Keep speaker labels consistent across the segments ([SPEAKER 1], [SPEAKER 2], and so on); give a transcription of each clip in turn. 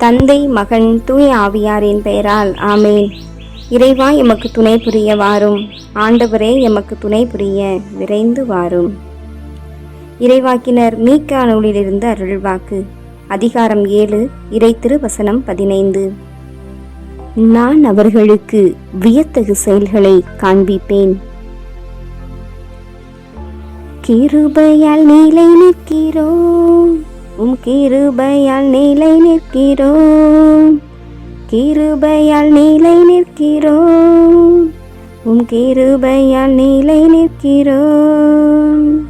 [SPEAKER 1] தந்தை மகன் தூய ஆவியாரின் பெயரால் ஆமேன். இறைவா எமக்கு துணை புரிய வாரும். ஆண்டவரே எமக்கு துணை புரிய விரைந்து வாரும். இறைவாக்கினர் மீக்கா நூலிலிருந்து அருள்வாக்கு. அதிகாரம் ஏழு இறை திருவசனம் பதினைந்து. நான் அவர்களுக்கு வியத்தகு செயல்களை காண்பிப்பேன். கிருபையால் நிலை நிற்கிறோம். கிருபையால் நிலை நிற்கிறோம். கிருபையால் நிலை நிற்கிறோம். உம் கிருபையால் நிலை நிற்கிறோம்.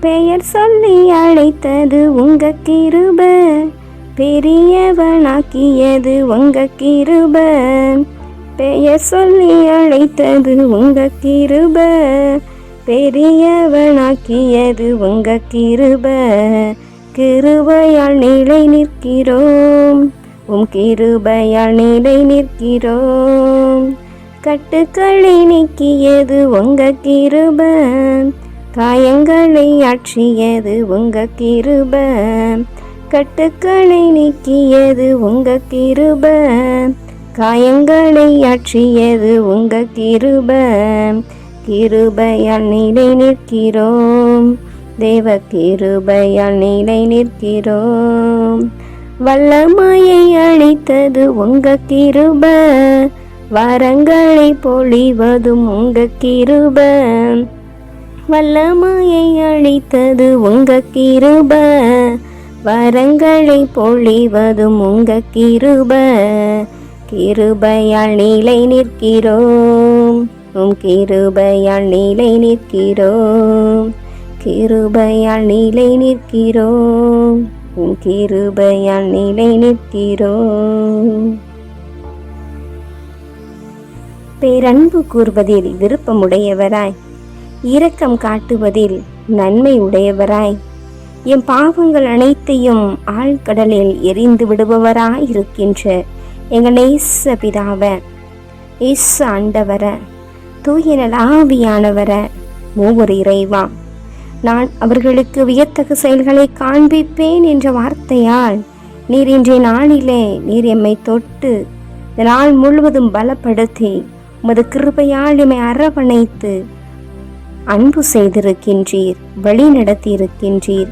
[SPEAKER 1] பெயர் சொல்லி அழைத்தது உங்க கிருப. பெரியவனாக்கியது உங்க கிருப. பெயர் சொல்லி அழைத்தது உங்க கிருப. பெரியவனாக்கியது உங்க கிருப. கிருபையால் நிலை நிற்கிறோம். உம் கிருபையால் நிலை நிற்கிறோம். கட்டுக்களை நீக்கியது உங்க கிருப. காயங்களை ஆற்றியது உங்க கிருப. கட்டுக்களை நீக்கியது உங்க கிருப. காயங்களை ஆற்றியது உங்க கிருப. கிருபையால் நிலை நிற்கிறோம். தேவ கிருபையால் நிலை நிற்கிறோம். வல்லமையை அளித்தது உங்க கிருப வரங்களை பொழிவதும் உங்க கிருப வல்லமையை அளித்தது உங்க கிருப வரங்களை பொழிவதும் உங்க கிருப கிருபையால் நிலை நிற்கிறோம். உம் கிருபையால் நிலை நிற்கிறோம். கிருபையால் நிலை நிற்கிறோம். உம் கிருபையால் நிலை நிற்கிறோம். பேரன்பு கூறுவதில் விருப்பமுடையவராய் இரக்கம் காட்டுவதில் நன்மை உடையவராய் என் பாவங்கள் அனைத்தையும் ஆழ்கடலில் எரிந்து விடுபவராய் இருக்கின்ற எங்கள் நேச பிதாவ இஸ் ஆண்டவர தூய ஆவியானவர மூவர் இறைவா நான் அவர்களுக்கு வியத்தகு செயல்களை காண்பிப்பேன் என்ற வார்த்தையால் நீர் இன்றைய நாளிலே நீர் எம்மை தொட்டு இந்த நாள் முழுவதும் பலப்படுத்தி உமது கிருபையால் எம்மை அரவணைத்து அன்பு செய்திருக்கின்றீர் வழி நடத்தியிருக்கின்றீர்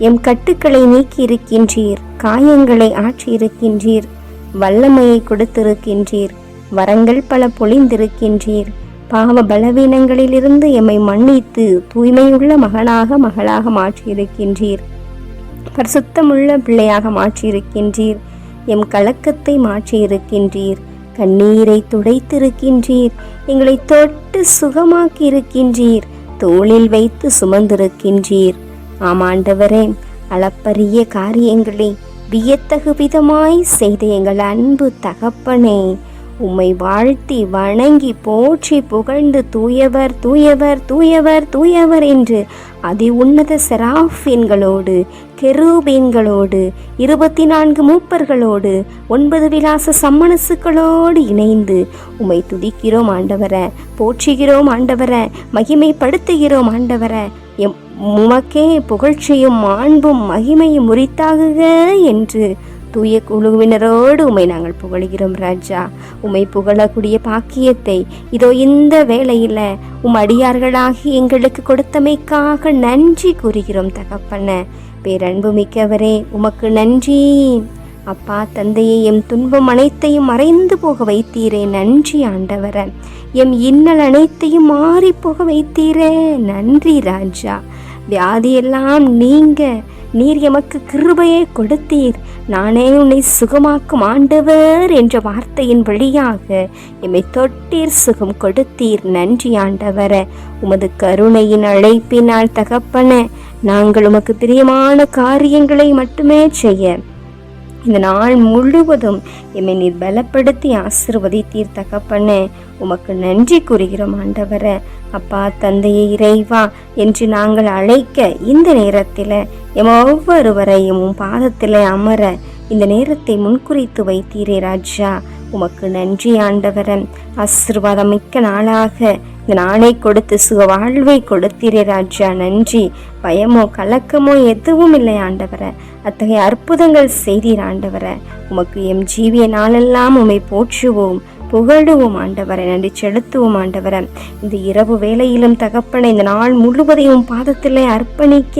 [SPEAKER 1] எம் கட்டுக்களை நீக்கி இருக்கின்றீர் காயங்களை ஆற்றி இருக்கின்றீர் வல்லமையை கொடுத்திருக்கின்றீர் வரங்கள் பல பொழிந்திருக்கின்றீர் பாவ பலவீனங்களிலிருந்து எம்மை மன்னித்து தூய்மையுள்ள மகனாக மகளாக மாற்றியிருக்கின்றீர். பரிசுத்தமுள்ள பிள்ளையாக மாற்றியிருக்கின்றீர். எம் கலக்கத்தை மாற்றியிருக்கின்றீர். கண்ணீரை துடைத்திருக்கின்றீர். எங்களை தொட்டு சுகமாக்கி இருக்கின்றீர் தோளில் வைத்து சுமந்திருக்கின்றீர். ஆமாண்டவரே அளப்பரிய காரியங்களை வியத்தகு விதமாய் செய்த எங்கள் அன்பு தகப்பனே. உம்மை வாழ்த்தி வணங்கி போற்றி புகழ்ந்து தூயவர் தூயவர் தூயவர் தூயவர் என்று அதி உன்னத செராஃபின்களோடு கெரூபீன்களோடு இருபத்தி நான்கு மூப்பர்களோடு ஒன்பது விலாச சம்மனசுக்களோடு இணைந்து உம்மை துதிக்கிறோம் ஆண்டவர போற்றுகிறோம் ஆண்டவர மகிமைப்படுத்துகிறோம் ஆண்டவர எம் உமக்கே புகழ்ச்சியும் மாண்பும் மகிமையும் உரித்தாகுக என்று தூய குழுவினரோடு உமை நாங்கள் புகழ்கிறோம் ராஜா. உமை புகழக்கூடிய பாக்கியத்தை இதோ இந்த வேளையில் உம் அடியார்களாகி எங்களுக்கு கொடுத்தமைக்காக நன்றி கூறுகிறோம் தகப்பன. பேரன்பு மிக்கவரே உமக்கு நன்றி. அப்பா தந்தையை எம் துன்பம் அனைத்தையும் மறைந்து போக வைத்தீரே நன்றி ஆண்டவர. எம் இன்னல் அனைத்தையும் மாறி போக வைத்தீரே நன்றி ராஜா. வியாதியெல்லாம் நீங்க நீர் எமக்கு கிருபையை கொடுத்தீர். நானே உன்னை சுகமாக்கும் ஆண்டவர் என்ற வார்த்தையின் வழியாக எம்மை தொட்டீர் சுகம் கொடுத்தீர். நன்றி ஆண்டவர. உமது கருணையின் அழைப்பினால் தகப்பன நாங்கள் உமக்கு பிரியமான காரியங்களை மட்டுமே செய்ய இந்த நாள் முழுவதும் எம்மை நீர் பலப்படுத்தி ஆசிர்வதித்தீர் தகப்பன உமக்கு நன்றி கூறுகிறோம் ஆண்டவர. அப்பா தந்தையை இறைவா என்று நாங்கள் அழைக்க இந்த நேரத்தில் எம் ஒவ்வொருவரையும் பாதத்தில் அமர இந்த நேரத்தை முன்குறித்து வைத்தீரே ராஜா. உமக்கு நன்றி ஆண்டவரன் ஆசிர்வாதம் மிக்க நாளாக இந்த கொடுத்து சுக வாழ்வை கொடுத்தீரே ராஜா. நன்றி. பயமோ கலக்கமோ எதுவும் இல்லை ஆண்டவரை. அத்தகைய அற்புதங்கள் செய்தீர் ஆண்டவரை. உமக்கு எம் ஜீவிய நாளெல்லாம் உம்மை போற்றுவோம் புகழுவோம் ஆண்டவரை. நன்றி செலுத்துவோம் ஆண்டவரை. இந்த இரவு வேலையிலும் தகப்பனை இந்த நாள் முழுவதையும் பாதத்திலே அர்ப்பணிக்க.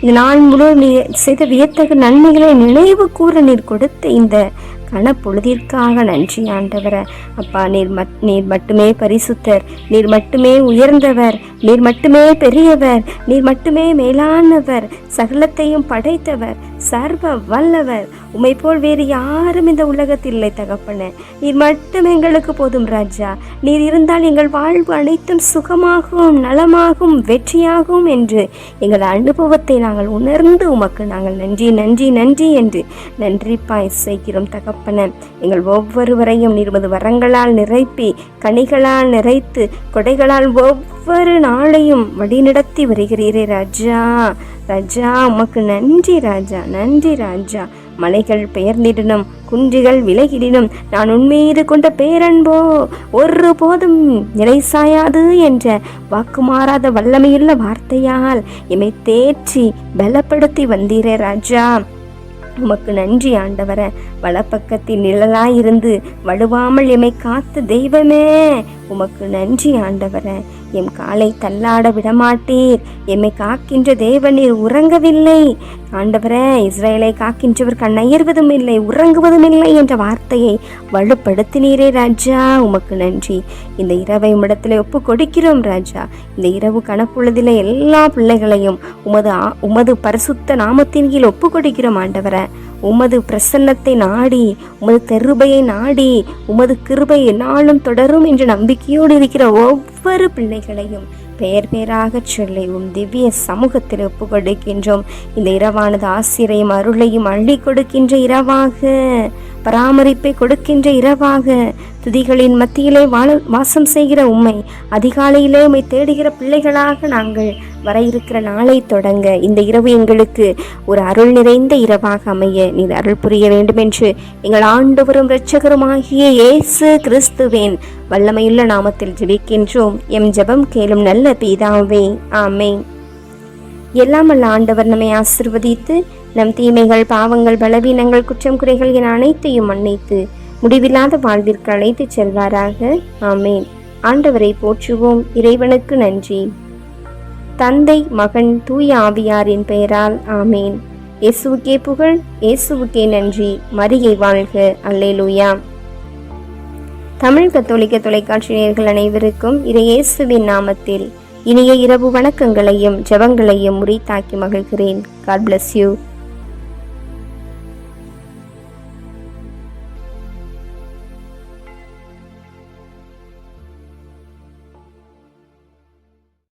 [SPEAKER 1] இந்த நாள் முழு நீ செய்த வியத்தகு நன்மைகளை நினைவு கூற நீர் கொடுத்த இந்த கனப்பொழுதிற்காக நன்றி ஆண்டவரை. அப்பா நீர் மட் நீர் மட்டுமே பரிசுத்தர். நீர் மட்டுமே உயர்ந்தவர். நீர் மட்டுமே பெரியவர். நீர் மட்டுமே மேலானவர். சகலத்தையும் படைத்தவர். சர்வ வல்லவர். உம்மை போல் வேறு யாரும் இந்த உலகத்தில் இல்லை தகப்பனே. நீர் மட்டும் எங்களுக்கு போதும் ராஜா. நீர் இருந்தால் எங்கள் வாழ்வு அனைத்தும் சுகமாகவும் நலமாகும் வெற்றியாகும் என்று எங்கள் அனுபவத்தை நாங்கள் உணர்ந்து உமக்கு நாங்கள் நன்றி நன்றி நன்றி என்று நன்றிப்பாய் செய்கிறோம் தகப்பன. எங்கள் ஒவ்வொருவரையும் நிறுவது வரங்களால் நிறைப்பி கனிகளால் நிறைத்து கொடைகளால் ஒவ்வொரு நாளையும் வழிநடத்தி வருகிறீரே ராஜா. ராஜா உமக்கு நன்றி ராஜா. நன்றி ராஜா. மலைகள் பெயர்ந்திடனும் குன்றுகள் விலகிடினும் நான் உன்மீது கொண்ட பேரன்போ ஒரு போதும் நிலை சாயாது என்ற வாக்குமாறாத வல்லமையுள்ள வார்த்தையால் எம்மை தேற்றி பலப்படுத்தி வந்தீரே ராஜா. உமக்கு நன்றி ஆண்டவர. வலப்பக்கத்தில் நிழலாயிருந்து வலுவாமல் எம்மை காத்த தெய்வமே. உமக்கு நன்றி ஆண்டவரே. எம் காலை தள்ளாட விடமாட்டீர். எம்மை காக்கின்ற தேவநீர் உறங்கவில்லை. ஆண்டவரே இஸ்ரேலை காக்கின்றவர் கண்ணயர்வதும் இல்லை உறங்குவதும் இல்லை என்ற வார்த்தையை வலுப்படுத்தினீரே ராஜா. உமக்கு நன்றி. இந்த இரவை உம்மிடத்தில் ஒப்பு கொடுக்கிறோம் ராஜா. இந்த இரவு கணப்பொழுதிலே எல்லா பிள்ளைகளையும் உமது ஆ- உமது பரிசுத்த நாமத்தின் கீழ் ஒப்பு கொடுக்கிறோம் ஆண்டவரை. உமது பிரசன்னத்தை நாடி உமது தெருபையை நாடி உமது கிருபை என்னாலும் தொடரும் என்ற நம்பிக்கையோடு இருக்கிற ஒவ்வொரு பிள்ளைகளையும் பெயர் பெயராக சொல்லி உம் திவ்ய சமூகத்தில் ஒப்பு கொடுக்கின்றோம் இந்த இரவானது ஆசிரியம் அருளையும் அள்ளி கொடுக்கின்ற இரவாக. பராமரிப்பை கொடுக்கின்ற இரவாக துதிகளின் மத்தியிலே வாழ வாசம் செய்கிற உம்மை அதிகாலையிலே உம்மை தேடுகிற பிள்ளைகளாக நாங்கள் வர இருக்கிற நாளை தொடங்க இந்த இரவு எங்களுக்கு ஒரு அருள் நிறைந்த இரவாக அமைய நீர் அருள் புரிய வேண்டும் என்று எங்கள் ஆண்டவரும் இரட்சகருமாகிய இயேசு கிறிஸ்துவின் வல்லமையுள்ள நாமத்தில் ஜெபிக்கின்றோம். எம் ஜெபம் கேளும் நல்ல பீதாவே. ஆமே எல்லாம் ஆண்டவர் நம்மை ஆசிர்வதித்து நம் தீமைகள் பாவங்கள் பலவீனங்கள் குற்றம் குறைகள் என அனைத்தையும் மன்னித்து முடிவில்லாத வாழ்விற்கு அழைத்து செல்வாராக. ஆமேன். ஆண்டவரை போற்றுவோம். இறைவனுக்கு நன்றி. தந்தை மகன் தூய ஆவியாரின் பெயரால் ஆமேன். இயேசுவுக்கே புகழ் இயேசுவுக்கே நன்றி. மரியை வாழ்க. அல்லேலூயா. தமிழ் கத்தோலிக்க தொலைக்காட்சி நேர்கள் அனைவருக்கும் இறை இயேசுவின் நாமத்தில் இனிய இரவு வணக்கங்களையும் ஜெபங்களையும் முறித்தாக்கி மகிழ்கிறேன். God bless you